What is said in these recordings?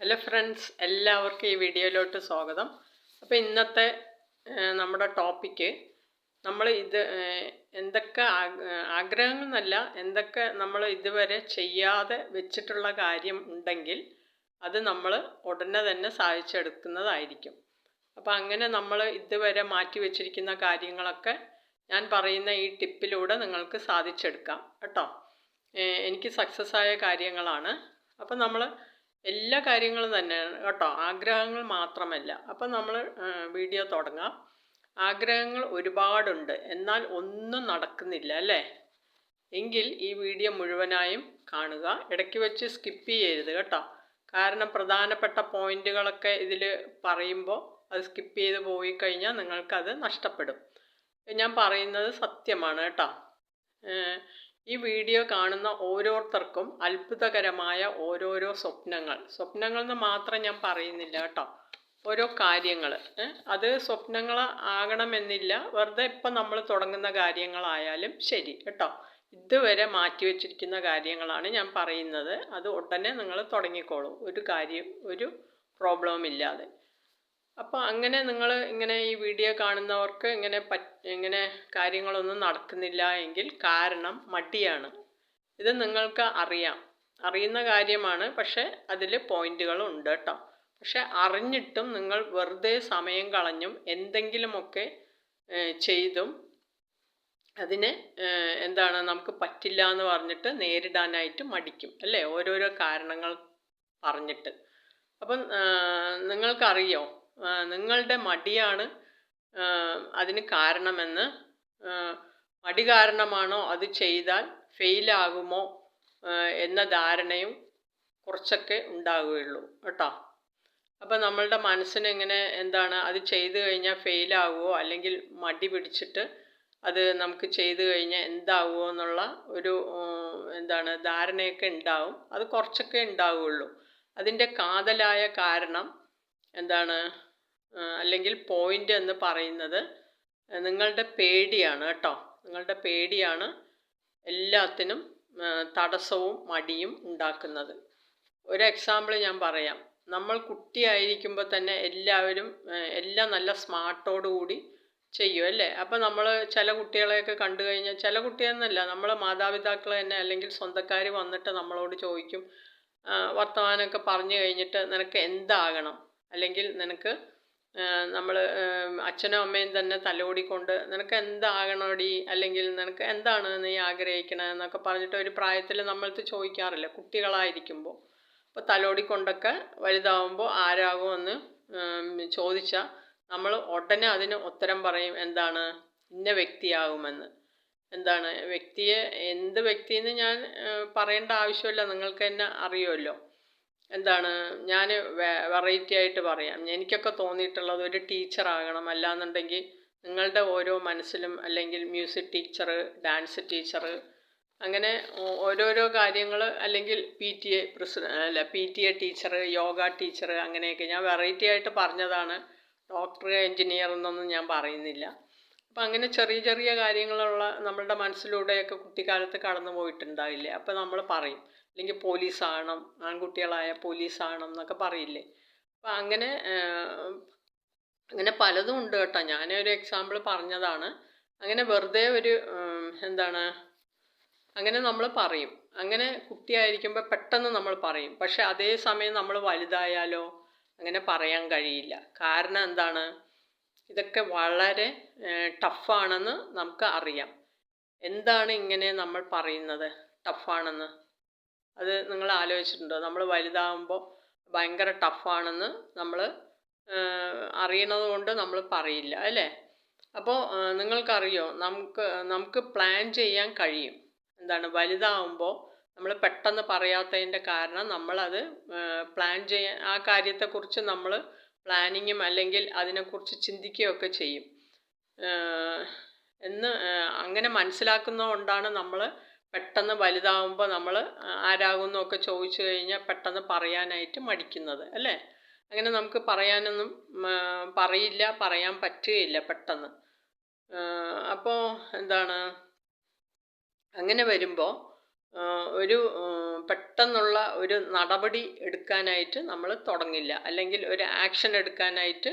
Hello friends എല്ലാവർക്കും ഈ വീഡിയോയിലോട്ട് സ്വാഗതം. അപ്പോൾ ഇന്നത്തെ നമ്മുടെ ടോപ്പിക്ക് നമ്മൾ ഇത് എന്തൊക്കെ ആഗ്- ആഗ്രഹങ്ങൾ എന്നല്ല എന്തൊക്കെ നമ്മൾ ഇതുവരെ ചെയ്യാതെ വെച്ചിട്ടുള്ള കാര്യം ഉണ്ടെങ്കിൽ അത് നമ്മൾ ഉടനെ തന്നെ സാധിച്ചെടുക്കുന്നതായിരിക്കും. അപ്പോൾ അങ്ങനെ നമ്മൾ ഇതുവരെ മാറ്റി വെച്ചിരിക്കുന്ന കാര്യങ്ങളൊക്കെ ഞാൻ പറയുന്ന ഈ ടിപ്പിലൂടെ നിങ്ങൾക്ക് സാധിച്ചെടുക്കാം. കേട്ടോ? എനിക്ക് സക്സസ് ആയ കാര്യങ്ങളാണ്. അപ്പോൾ നമ്മൾ എല്ലാ കാര്യങ്ങളും തന്നെയാണ് കേട്ടോ. ആഗ്രഹങ്ങൾ മാത്രമല്ല. അപ്പം നമ്മൾ വീഡിയോ തുടങ്ങാം. ആഗ്രഹങ്ങൾ ഒരുപാടുണ്ട്. എന്നാൽ ഒന്നും നടക്കുന്നില്ല അല്ലേ? എങ്കിൽ ഈ വീഡിയോ മുഴുവനായും കാണുക. ഇടയ്ക്ക് വെച്ച് സ്കിപ്പ് ചെയ്യരുത് കേട്ടോ. കാരണം പ്രധാനപ്പെട്ട പോയിന്റുകളൊക്കെ ഇതിൽ പറയുമ്പോൾ അത് സ്കിപ്പ് ചെയ്ത് പോയി കഴിഞ്ഞാൽ നിങ്ങൾക്കത് നഷ്ടപ്പെടും. ഞാൻ പറയുന്നത് സത്യമാണ് കേട്ടോ. ഈ വീഡിയോ കാണുന്ന ഓരോരുത്തർക്കും അത്ഭുതകരമായ ഓരോരോ സ്വപ്നങ്ങൾ. സ്വപ്നങ്ങൾ എന്ന് മാത്രം ഞാൻ പറയുന്നില്ല കേട്ടോ. ഓരോ കാര്യങ്ങൾ അത് സ്വപ്നങ്ങൾ ആകണമെന്നില്ല. വെറുതെ ഇപ്പം നമ്മൾ തുടങ്ങുന്ന കാര്യങ്ങളായാലും ശരി കേട്ടോ. ഇതുവരെ മാറ്റി വെച്ചിരിക്കുന്ന കാര്യങ്ങളാണ് ഞാൻ പറയുന്നത്. അത് ഉടനെ നിങ്ങൾ തുടങ്ങിക്കോളൂ. ഒരു കാര്യം ഒരു പ്രോബ്ലവും ഇല്ലാതെ. അപ്പോൾ അങ്ങനെ നിങ്ങൾ ഇങ്ങനെ ഈ വീഡിയോ കാണുന്നവർക്ക് ഇങ്ങനെ പറ്റ് ഇങ്ങനെ കാര്യങ്ങളൊന്നും നടക്കുന്നില്ല എങ്കിൽ കാരണം മടിയാണ്. ഇത് നിങ്ങൾക്ക് അറിയാം. അറിയുന്ന കാര്യമാണ് പക്ഷേ അതിൽ പോയിന്റുകൾ ഉണ്ട് കേട്ടോ. പക്ഷെ അറിഞ്ഞിട്ടും നിങ്ങൾ വെറുതെ സമയം കളഞ്ഞും എന്തെങ്കിലുമൊക്കെ ചെയ്തും അതിന് എന്താണ് നമുക്ക് പറ്റില്ല എന്ന് പറഞ്ഞിട്ട് നേരിടാനായിട്ട് മടിക്കും അല്ലേ? ഓരോരോ കാരണങ്ങൾ പറഞ്ഞിട്ട്. അപ്പം നിങ്ങൾക്കറിയോ? നിങ്ങളുടെ മടിയാണ് അതിന് കാരണമെന്ന് മടി കാരണമാണോ അത് ചെയ്താൽ ഫെയിലാകുമോ എന്ന ധാരണയും കുറച്ചൊക്കെ ഉണ്ടാവുകയുള്ളൂ. കേട്ടോ? അപ്പം നമ്മളുടെ മനസ്സിന് ഇങ്ങനെ എന്താണ് അത് ചെയ്തു കഴിഞ്ഞാൽ ഫെയിലാകുമോ അല്ലെങ്കിൽ മടി പിടിച്ചിട്ട് അത് നമുക്ക് ചെയ്തു കഴിഞ്ഞാൽ എന്താകുമോ എന്നുള്ള ഒരു എന്താണ് ധാരണയൊക്കെ ഉണ്ടാവും. അത് കുറച്ചൊക്കെ ഉണ്ടാവുകയുള്ളൂ. അതിന്റെ കാതലായ കാരണം എന്താണ് അല്ലെങ്കിൽ പോയിന്റ് എന്ന് പറയുന്നത് നിങ്ങളുടെ പേടിയാണ് കേട്ടോ. നിങ്ങളുടെ പേടിയാണ് എല്ലാത്തിനും തടസ്സവും മടിയും ഉണ്ടാക്കുന്നത്. ഒരു എക്സാമ്പിൾ ഞാൻ പറയാം. നമ്മൾ കുട്ടിയായിരിക്കുമ്പോൾ തന്നെ എല്ലാവരും എല്ലാം നല്ല സ്മാർട്ടോടുകൂടി ചെയ്യും അല്ലേ? അപ്പം നമ്മൾ ചില കുട്ടികളെയൊക്കെ കണ്ടു കഴിഞ്ഞാൽ ചില കുട്ടിയെന്നല്ല നമ്മൾ മാതാപിതാക്കൾ തന്നെ അല്ലെങ്കിൽ സ്വന്തക്കാർ വന്നിട്ട് നമ്മളോട് ചോദിക്കും വർത്തമാനമൊക്കെ പറഞ്ഞു കഴിഞ്ഞിട്ട് നിനക്ക് എന്താകണം? അല്ലെങ്കിൽ നിനക്ക് നമ്മൾ അച്ഛനും അമ്മയും തന്നെ തലോടിക്കൊണ്ട് നിനക്ക് എന്താകണോടി അല്ലെങ്കിൽ നിനക്ക് എന്താണ് നീ ആഗ്രഹിക്കണത് എന്നൊക്കെ പറഞ്ഞിട്ട് ഒരു പ്രായത്തിൽ നമ്മൾക്ക് ചോദിക്കാറില്ല. കുട്ടികളായിരിക്കുമ്പോൾ. അപ്പോൾ തലോടിക്കൊണ്ടൊക്കെ വലുതാവുമ്പോൾ ആരാകുമെന്ന് ചോദിച്ചാൽ നമ്മൾ ഉടനെ അതിന് ഉത്തരം പറയും എന്താണ്? ഇന്ന വ്യക്തിയാകുമെന്ന്. എന്താണ്? വ്യക്തിയെ എന്ത് വ്യക്തിയെന്ന് ഞാൻ പറയേണ്ട ആവശ്യമില്ല. നിങ്ങൾക്ക് തന്നെ അറിയുമല്ലോ. എന്താണ് ഞാൻ വെറൈറ്റി ആയിട്ട് പറയാം. എനിക്കൊക്കെ തോന്നിയിട്ടുള്ളത് ഒരു ടീച്ചർ ആകണം. അല്ലാന്നുണ്ടെങ്കിൽ നിങ്ങളുടെ ഓരോ മനസ്സിലും അല്ലെങ്കിൽ മ്യൂസിക് ടീച്ചർ ഡാൻസ് ടീച്ചർ അങ്ങനെ ഓരോരോ കാര്യങ്ങൾ അല്ലെങ്കിൽ പി ടി എ പ്രസിഡന്റ് അല്ല P T A teacher yoga teacher അങ്ങനെയൊക്കെ ഞാൻ വെറൈറ്റി ആയിട്ട് പറഞ്ഞതാണ്. ഡോക്ടർ എൻജിനീയർ എന്നൊന്നും ഞാൻ പറയുന്നില്ല. അപ്പം അങ്ങനെ ചെറിയ ചെറിയ കാര്യങ്ങളുള്ള നമ്മളുടെ മനസ്സിലൂടെയൊക്കെ കുട്ടിക്കാലത്ത് കടന്നു പോയിട്ടുണ്ടാവില്ലേ അപ്പം നമ്മൾ പറയും. അല്ലെങ്കിൽ പോലീസ് ആകണം ആൺകുട്ടികളായ പോലീസ് ആകണം എന്നൊക്കെ പറയില്ലേ? അപ്പം അങ്ങനെ അങ്ങനെ പലതും ഉണ്ട് കേട്ടോ. ഞാനൊരു എക്സാമ്പിൾ പറഞ്ഞതാണ്. അങ്ങനെ വെറുതെ ഒരു എന്താണ് അങ്ങനെ നമ്മൾ പറയും. അങ്ങനെ കുട്ടിയായിരിക്കുമ്പോൾ പെട്ടെന്ന് നമ്മൾ പറയും. പക്ഷെ അതേ സമയം നമ്മൾ വലുതായാലോ അങ്ങനെ പറയാൻ കഴിയില്ല. കാരണം എന്താണ്? ഇതൊക്കെ വളരെ ടഫാണെന്ന് നമുക്ക് അറിയാം. എന്താണ് ഇങ്ങനെ നമ്മൾ പറയുന്നത്? ടഫാണെന്ന്. അത് നിങ്ങൾ ആലോചിച്ചിട്ടുണ്ടോ? നമ്മൾ വലുതാകുമ്പോൾ ഭയങ്കര ടഫാണെന്ന് നമ്മൾ അറിയണത് കൊണ്ട് നമ്മൾ പറയില്ല അല്ലേ? അപ്പോൾ നിങ്ങൾക്കറിയോ? നമുക്ക് നമുക്ക് പ്ലാൻ ചെയ്യാൻ കഴിയും. എന്താണ്? വലുതാവുമ്പോൾ നമ്മൾ പെട്ടെന്ന് പറയാത്തതിന്റെ കാരണം നമ്മളത് പ്ലാൻ ചെയ്യാൻ ആ കാര്യത്തെക്കുറിച്ച് നമ്മൾ പ്ലാനിങ്ങും അല്ലെങ്കിൽ അതിനെക്കുറിച്ച് ചിന്തിക്കുകയൊക്കെ ചെയ്യും. എന്ന് അങ്ങനെ മനസ്സിലാക്കുന്നതുകൊണ്ടാണ് നമ്മൾ പെട്ടെന്ന് വലുതാവുമ്പോൾ നമ്മൾ ആരാകുന്നൊക്കെ ചോദിച്ചു കഴിഞ്ഞാൽ പെട്ടെന്ന് പറയാനായിട്ട് മടിക്കുന്നത് അല്ലേ? അങ്ങനെ നമുക്ക് പറയാനൊന്നും പറയില്ല പറയാൻ പറ്റുകയില്ല പെട്ടെന്ന്. അപ്പോൾ എന്താണ്? അങ്ങനെ വരുമ്പോൾ ഒരു പെട്ടെന്നുള്ള ഒരു നടപടി എടുക്കാനായിട്ട് നമ്മൾ തുടങ്ങില്ല. അല്ലെങ്കിൽ ഒരു ആക്ഷൻ എടുക്കാനായിട്ട്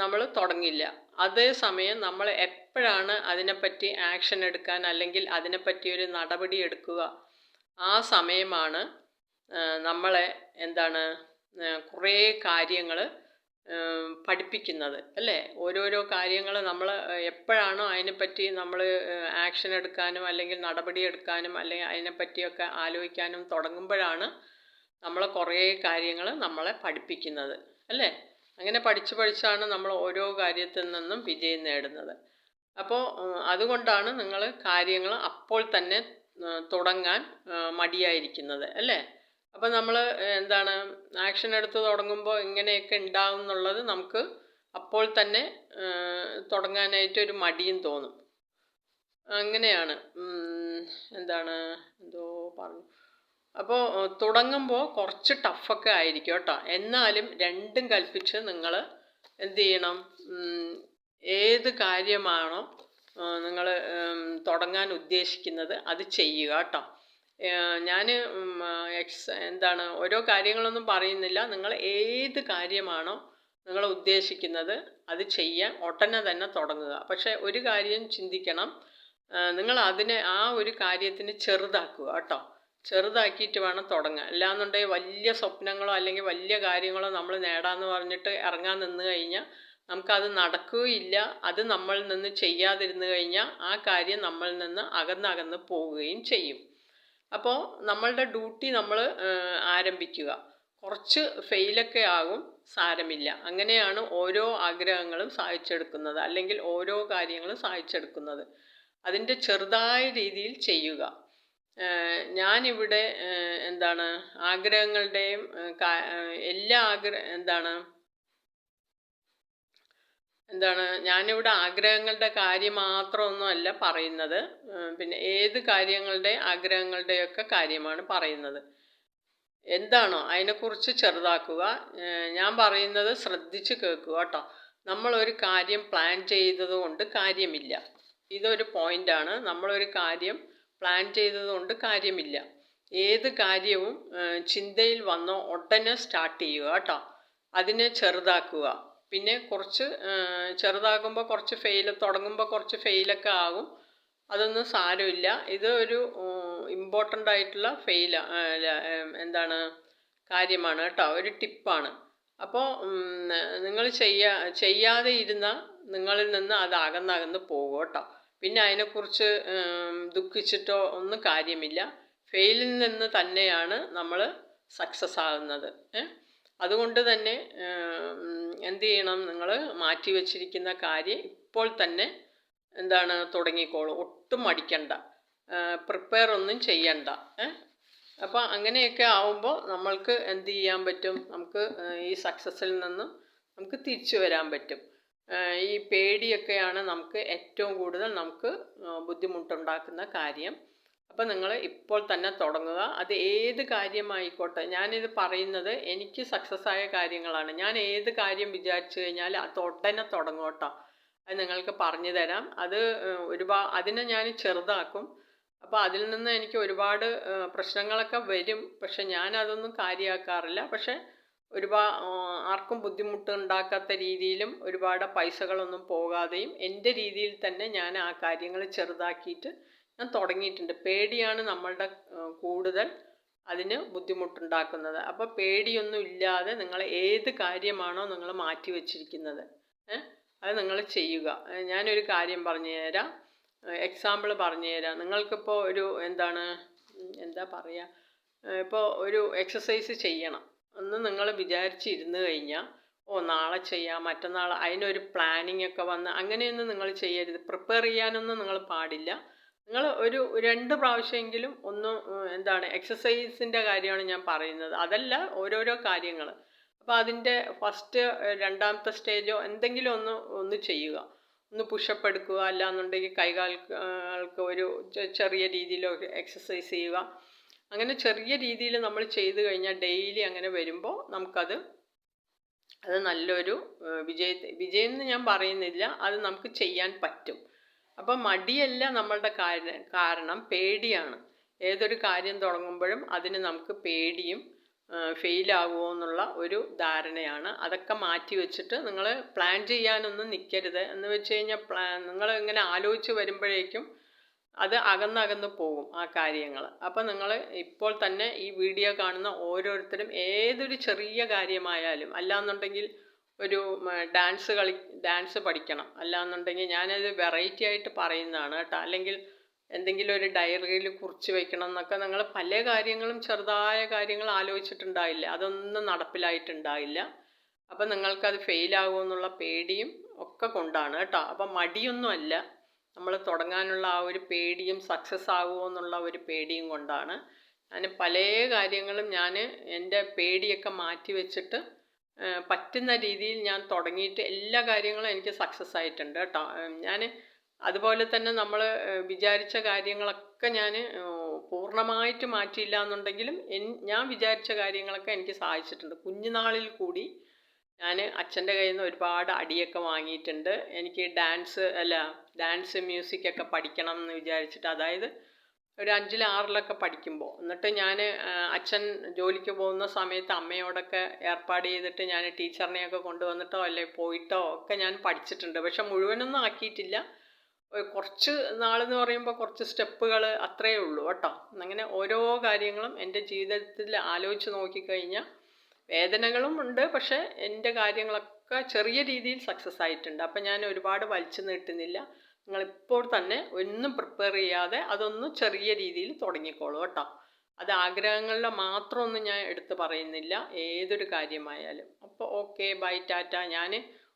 നമ്മൾ തുടങ്ങില്ല. അതേസമയം നമ്മൾ എപ്പോഴാണ് അതിനെപ്പറ്റി ആക്ഷൻ എടുക്കാൻ അല്ലെങ്കിൽ അതിനെപ്പറ്റി ഒരു നടപടി എടുക്കുക ആ സമയമാണ് നമ്മളെ എന്താണ് കുറേ കാര്യങ്ങൾ പഠിപ്പിക്കുന്നത് അല്ലേ? ഓരോരോ കാര്യങ്ങൾ നമ്മൾ എപ്പോഴാണോ അതിനെപ്പറ്റി നമ്മൾ ആക്ഷൻ എടുക്കാനും അല്ലെങ്കിൽ നടപടി എടുക്കാനും അല്ലെങ്കിൽ അതിനെപ്പറ്റിയൊക്കെ ആലോചിക്കാനും തുടങ്ങുമ്പോഴാണ് നമ്മൾ കുറേ കാര്യങ്ങൾ നമ്മളെ പഠിപ്പിക്കുന്നത് അല്ലേ? അങ്ങനെ പഠിച്ച് പഠിച്ചാണ് നമ്മൾ ഓരോ കാര്യത്തിൽ നിന്നും വിജയം നേടുന്നത്. അപ്പോൾ അതുകൊണ്ടാണ് നിങ്ങൾ കാര്യങ്ങൾ അപ്പോൾ തന്നെ തുടങ്ങാൻ മടിയായിരിക്കുന്നത് അല്ലേ? അപ്പോൾ നമ്മൾ എന്താണ് ആക്ഷൻ എടുത്ത് തുടങ്ങുമ്പോൾ ഇങ്ങനെയൊക്കെ ഉണ്ടാവും എന്നുള്ളത് നമുക്ക് അപ്പോൾ തന്നെ തുടങ്ങാനായിട്ട് ഒരു മടിയും തോന്നും. അങ്ങനെയാണ്. എന്താണ് എന്തോ പറഞ്ഞു. അപ്പോൾ തുടങ്ങുമ്പോൾ കുറച്ച് ടഫൊക്കെ ആയിരിക്കും കേട്ടോ. എന്നാലും രണ്ടും കൽപ്പിച്ച് നിങ്ങൾ എന്ത് ചെയ്യണം? ഏത് കാര്യമാണോ നിങ്ങൾ തുടങ്ങാൻ ഉദ്ദേശിക്കുന്നത് അത് ചെയ്യുക കേട്ടോ. ഞാൻ എക്സ് എന്താണ് ഓരോ കാര്യങ്ങളൊന്നും പറയുന്നില്ല. നിങ്ങൾ ഏത് കാര്യമാണോ നിങ്ങൾ ഉദ്ദേശിക്കുന്നത് അത് ചെയ്യാൻ ഉടനെ തന്നെ തുടങ്ങുക. പക്ഷേ ഒരു കാര്യം ചിന്തിക്കണം. നിങ്ങൾ അതിനെ ആ ഒരു കാര്യത്തിന് ചെറുതാക്കുക കേട്ടോ. ചെറുതാക്കിയിട്ട് വേണം തുടങ്ങാൻ. അല്ലാന്നുണ്ടെങ്കിൽ വലിയ സ്വപ്നങ്ങളോ അല്ലെങ്കിൽ വലിയ കാര്യങ്ങളോ നമ്മൾ നേടാന്ന് പറഞ്ഞിട്ട് ഇറങ്ങാൻ നിന്ന് കഴിഞ്ഞാൽ നമുക്കത് നടക്കുകയില്ല. അത് നമ്മളിൽ നിന്ന് ചെയ്യാതിരുന്നു കഴിഞ്ഞാൽ ആ കാര്യം നമ്മളിൽ നിന്ന് അകന്നകന്ന് പോവുകയും ചെയ്യും. അപ്പോൾ നമ്മളുടെ ഡ്യൂട്ടി നമ്മൾ ആരംഭിക്കുക. കുറച്ച് ഫെയിലൊക്കെ ആകും സാരമില്ല. അങ്ങനെയാണ് ഓരോ ആഗ്രഹങ്ങളും സാധിച്ചെടുക്കുന്നത്. അല്ലെങ്കിൽ ഓരോ കാര്യങ്ങളും സാധിച്ചെടുക്കുന്നത്. അതിന്റെ ചെറുതായ രീതിയിൽ ചെയ്യുക. ഞാനിവിടെ എന്താണ് ആഗ്രഹങ്ങളുടെയും എല്ലാ ആഗ്രഹ എന്താണ് എന്താണ് ഞാനിവിടെ ആഗ്രഹങ്ങളുടെ കാര്യം മാത്രമൊന്നും അല്ല പറയുന്നത്. പിന്നെ ഏത് കാര്യങ്ങളുടെ ആഗ്രഹങ്ങളുടെയൊക്കെ കാര്യമാണ് പറയുന്നത്. എന്താണോ അതിനെക്കുറിച്ച് ചെറുതാക്കുക. ഞാൻ പറയുന്നത് ശ്രദ്ധിച്ച് കേൾക്കുക കേട്ടോ. നമ്മളൊരു കാര്യം പ്ലാൻ ചെയ്തത് കൊണ്ട് കാര്യമില്ല. ഇതൊരു പോയിന്റാണ് നമ്മളൊരു കാര്യം പ്ലാൻ ചെയ്തതുകൊണ്ട് കാര്യമില്ല. ഏത് കാര്യവും ചിന്തയിൽ വന്നോ ഉടനെ സ്റ്റാർട്ട് ചെയ്യുക കേട്ടോ. അതിനെ ചെറുതാക്കുക. പിന്നെ കുറച്ച് ചെറുതാകുമ്പോൾ കുറച്ച് ഫെയിൽ തുടങ്ങുമ്പോൾ കുറച്ച് ഫെയിലൊക്കെ ആകും. അതൊന്നും സാരമില്ല. ഇത് ഒരു ഇമ്പോർട്ടന്റ് ആയിട്ടുള്ള ഫെയിൽ എന്താണ് കാര്യമാണ് കേട്ടോ. ഒരു ടിപ്പാണ് അപ്പോൾ നിങ്ങൾ ചെയ്യാ ചെയ്യാതെ ഇരുന്ന നിങ്ങളിൽ നിന്ന് അത് അകന്നകന്ന് പോകും കേട്ടോ. പിന്നെ അതിനെക്കുറിച്ച് ദുഃഖിച്ചിട്ടോ ഒന്നും കാര്യമില്ല. ഫെയിലിൽ നിന്ന് തന്നെയാണ് നമ്മൾ സക്സസ് ആകുന്നത് അതുകൊണ്ട് തന്നെ എന്ത് ചെയ്യണം? നിങ്ങൾ മാറ്റി വച്ചിരിക്കുന്ന കാര്യം ഇപ്പോൾ തന്നെ എന്താണ് തുടങ്ങിക്കോളൂ. ഒട്ടും മടിക്കണ്ട. പ്രിപ്പയർ ഒന്നും ചെയ്യണ്ട. അപ്പോൾ അങ്ങനെയൊക്കെ ആവുമ്പോൾ നമ്മൾക്ക് എന്ത് ചെയ്യാൻ പറ്റും? നമുക്ക് ഈ സക്സസ്സിൽ നിന്നും നമുക്ക് തിരിച്ചു വരാൻ പറ്റും. ഈ പേടിയൊക്കെയാണ് നമുക്ക് ഏറ്റവും കൂടുതൽ നമുക്ക് ബുദ്ധിമുട്ടുണ്ടാക്കുന്ന കാര്യം. അപ്പോൾ നിങ്ങൾ ഇപ്പോൾ തന്നെ തുടങ്ങുക. അത് ഏത് കാര്യമായിക്കോട്ടെ ഞാനിത് പറയുന്നത് എനിക്ക് സക്സസ് ആയ കാര്യങ്ങളാണ്. ഞാൻ ഏത് കാര്യം വിചാരിച്ചു കഴിഞ്ഞാൽ അത് ഉടനെ തുടങ്ങും കേട്ടോ. അത് നിങ്ങൾക്ക് പറഞ്ഞു തരാം. അത് ഒരുപാട് അതിനെ ഞാൻ ചെറുതാക്കും. അപ്പോൾ അതിൽ നിന്ന് എനിക്ക് ഒരുപാട് പ്രശ്നങ്ങളൊക്കെ വരും. പക്ഷെ ഞാൻ അതൊന്നും കാര്യമാക്കാറില്ല. പക്ഷെ ഒരുപാട് ആർക്കും ബുദ്ധിമുട്ട് ഉണ്ടാക്കാത്ത രീതിയിലും ഒരുപാട് പൈസകളൊന്നും പോകാതെയും എന്റെ രീതിയിൽ തന്നെ ഞാൻ ആ കാര്യങ്ങൾ ചെറുതാക്കിയിട്ട് ഞാൻ തുടങ്ങിയിട്ടുണ്ട്. പേടിയാണ് നമ്മളുടെ കൂടുതൽ അതിന് ബുദ്ധിമുട്ടുണ്ടാക്കുന്നത്. അപ്പോൾ പേടിയൊന്നും ഇല്ലാതെ നിങ്ങൾ ഏത് കാര്യമാണോ നിങ്ങൾ മാറ്റി വച്ചിരിക്കുന്നത് അത് നിങ്ങൾ ചെയ്യുക. ഞാനൊരു കാര്യം പറഞ്ഞു തരാം. എക്സാമ്പിൾ പറഞ്ഞു തരാം. നിങ്ങൾക്കിപ്പോൾ ഒരു എന്താണ് എന്താ പറയുക ഇപ്പോൾ ഒരു എക്സസൈസ് ചെയ്യണം. എന്ന് നിങ്ങൾ വിചാരിച്ചിരുന്നു കഴിഞ്ഞാൽ ഓ നാളെ ചെയ്യാം മറ്റന്നാൾ അതിനൊരു പ്ലാനിങ് ഒക്കെ വന്ന് അങ്ങനെയൊന്നും നിങ്ങൾ ചെയ്യരുത്. പ്രിപ്പയർ ചെയ്യാനൊന്നും നിങ്ങൾ പാടില്ല. നിങ്ങൾ ഒരു രണ്ട് പ്രാവശ്യമെങ്കിലും ഒന്ന് എന്താണ് എക്സസൈസിന്റെ കാര്യമാണ് ഞാൻ പറയുന്നത്. അതല്ല ഓരോരോ കാര്യങ്ങൾ അപ്പോൾ അതിന്റെ ഫസ്റ്റ് രണ്ടാമത്തെ സ്റ്റേജോ എന്തെങ്കിലും ഒന്ന് ഒന്ന് ചെയ്യുക. ഒന്ന് പുഷപ്പ് എടുക്കുക. അല്ലാന്നുണ്ടെങ്കിൽ കൈകാൽക്ക് ഒരു ചെറിയ രീതിയിലൊക്കെ എക്സസൈസ് ചെയ്യുക. അങ്ങനെ ചെറിയ രീതിയിൽ നമ്മൾ ചെയ്തു കഴിഞ്ഞാൽ ഡെയിലി അങ്ങനെ വരുമ്പോൾ നമുക്കത് അത് നല്ലൊരു വിജയ വിജയം എന്ന് ഞാൻ പറയുന്നില്ല. അത് നമുക്ക് ചെയ്യാൻ പറ്റും. അപ്പം മടിയല്ല നമ്മളുടെ കാര- കാരണം പേടിയാണ്. ഏതൊരു കാര്യം തുടങ്ങുമ്പോഴും അതിന് നമുക്ക് പേടിയും ഫെയിലാകുമോ എന്നുള്ള ഒരു ധാരണയാണ്. അതൊക്കെ മാറ്റി വെച്ചിട്ട് നിങ്ങൾ പ്ലാൻ ചെയ്യാനൊന്നും നിൽക്കരുത് എന്ന് വെച്ച് കഴിഞ്ഞാൽ പ്ലാൻ നിങ്ങൾ ഇങ്ങനെ ആലോചിച്ച് വരുമ്പോഴേക്കും അത് അകന്നകന്ന് പോകും ആ കാര്യങ്ങൾ. അപ്പോൾ നിങ്ങൾ ഇപ്പോൾ തന്നെ ഈ വീഡിയോ കാണുന്ന ഓരോരുത്തരും ഏതൊരു ചെറിയ കാര്യമായാലും അല്ലാന്നുണ്ടെങ്കിൽ ഒരു ഡാൻസ് കളി ഡാൻസ് പഠിക്കണം. അല്ലാന്നുണ്ടെങ്കിൽ ഞാനത് വെറൈറ്റി ആയിട്ട് പറയുന്നതാണ് കേട്ടോ. അല്ലെങ്കിൽ എന്തെങ്കിലും ഒരു ഡയറിയിൽ കുറിച്ച് വെക്കണം എന്നൊക്കെ നിങ്ങൾ പല കാര്യങ്ങളും ചെറുതായ കാര്യങ്ങൾ ആലോചിച്ചിട്ടുണ്ടാവില്ല അതൊന്നും നടപ്പിലായിട്ടുണ്ടാവില്ല അപ്പം നിങ്ങൾക്കത് ഫെയിലാകുമെന്നുള്ള പേടിയും ഒക്കെ കൊണ്ടാണ് കേട്ടോ. അപ്പം മടിയൊന്നുമല്ല. നമ്മൾ തുടങ്ങാനുള്ള ആ ഒരു പേടിയും സക്സസ് ആകുമോ എന്നുള്ള ഒരു പേടിയും കൊണ്ടാണ് ഞാൻ പല കാര്യങ്ങളും ഞാൻ എന്റെ പേടിയൊക്കെ മാറ്റി വെച്ചിട്ട് പറ്റുന്ന രീതിയിൽ ഞാൻ തുടങ്ങിയിട്ട് എല്ലാ കാര്യങ്ങളും എനിക്ക് സക്സസ് ആയിട്ടുണ്ട് കേട്ടോ. ഞാൻ അതുപോലെ തന്നെ നമ്മൾ വിചാരിച്ച കാര്യങ്ങളൊക്കെ ഞാൻ പൂർണമായിട്ട് മാറ്റിയില്ല എന്നുണ്ടെങ്കിലും ഞാൻ വിചാരിച്ച കാര്യങ്ങളൊക്കെ എനിക്ക് സാധിച്ചിട്ടുണ്ട് കുഞ്ഞുനാളിൽ കൂടി ഞാൻ അച്ഛന്റെ കയ്യിൽ നിന്ന് ഒരുപാട് അടിയൊക്കെ വാങ്ങിയിട്ടുണ്ട്. എനിക്ക് ഡാൻസ് അല്ല ഡാൻസ് മ്യൂസിക് ഒക്കെ പഠിക്കണം എന്ന് വിചാരിച്ചിട്ട് അതായത് ഒരു അഞ്ചിൽ ആറിലൊക്കെ പഠിക്കുമ്പോൾ. എന്നിട്ട് ഞാൻ അച്ഛൻ ജോലിക്ക് പോകുന്ന സമയത്ത് അമ്മയോടൊക്കെ ഏർപ്പാട് ചെയ്തിട്ട് ഞാൻ ടീച്ചറിനെയൊക്കെ കൊണ്ടുവന്നിട്ടോ അല്ലെ പോയിട്ടോ ഒക്കെ ഞാൻ പഠിച്ചിട്ടുണ്ട്. പക്ഷെ മുഴുവനൊന്നും ആക്കിയിട്ടില്ല. കുറച്ച് നാളെന്ന് പറയുമ്പോൾ കുറച്ച് സ്റ്റെപ്പുകൾ അത്രയേ ഉള്ളൂ കേട്ടോ. അങ്ങനെ ഓരോ കാര്യങ്ങളും എന്റെ ജീവിതത്തിൽ ആലോചിച്ച് നോക്കിക്കഴിഞ്ഞാൽ വേദനകളും ഉണ്ട് പക്ഷേ എന്റെ കാര്യങ്ങളൊക്കെ ചെറിയ രീതിയിൽ സക്സസ് ആയിട്ടുണ്ട്. അപ്പം ഞാൻ ഒരുപാട് വലിച്ചു നീട്ടുന്നില്ല. നിങ്ങളിപ്പോൾ തന്നെ ഒന്നും പ്രിപ്പയർ ചെയ്യാതെ അതൊന്നും ചെറിയ രീതിയിൽ തുടങ്ങിക്കോളൂ കേട്ടോ. അത് ആഗ്രഹങ്ങളിൽ മാത്രമൊന്നും ഞാൻ എടുത്ത് പറയുന്നില്ല ഏതൊരു കാര്യമായാലും. അപ്പോൾ ഓക്കെ ബൈ ടാറ്റ. ഞാൻ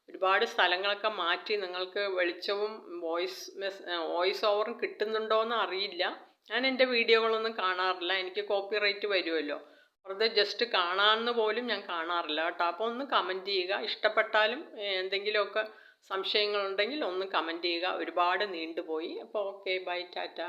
ഒരുപാട് സ്ഥലങ്ങളൊക്കെ മാറ്റി നിങ്ങൾക്ക് വെളിച്ചവും വോയിസ് മെസ് വോയിസ് ഓവറും കിട്ടുന്നുണ്ടോ എന്ന് അറിയില്ല. ഞാൻ എന്റെ വീഡിയോകളൊന്നും കാണാറില്ല. എനിക്ക് കോപ്പി റൈറ്റ് വരുമല്ലോ വെറുതെ ജസ്റ്റ് കാണാമെന്ന് പോലും ഞാൻ കാണാറില്ല കേട്ടോ. അപ്പോൾ ഒന്ന് കമന്റ് ചെയ്യുക. ഇഷ്ടപ്പെട്ടാലും എന്തെങ്കിലുമൊക്കെ സംശയങ്ങളുണ്ടെങ്കിൽ ഒന്ന് കമന്റ് ചെയ്യുക. ഒരുപാട് നീണ്ടുപോയി. അപ്പോൾ ഓക്കെ ബൈ ടാറ്റ.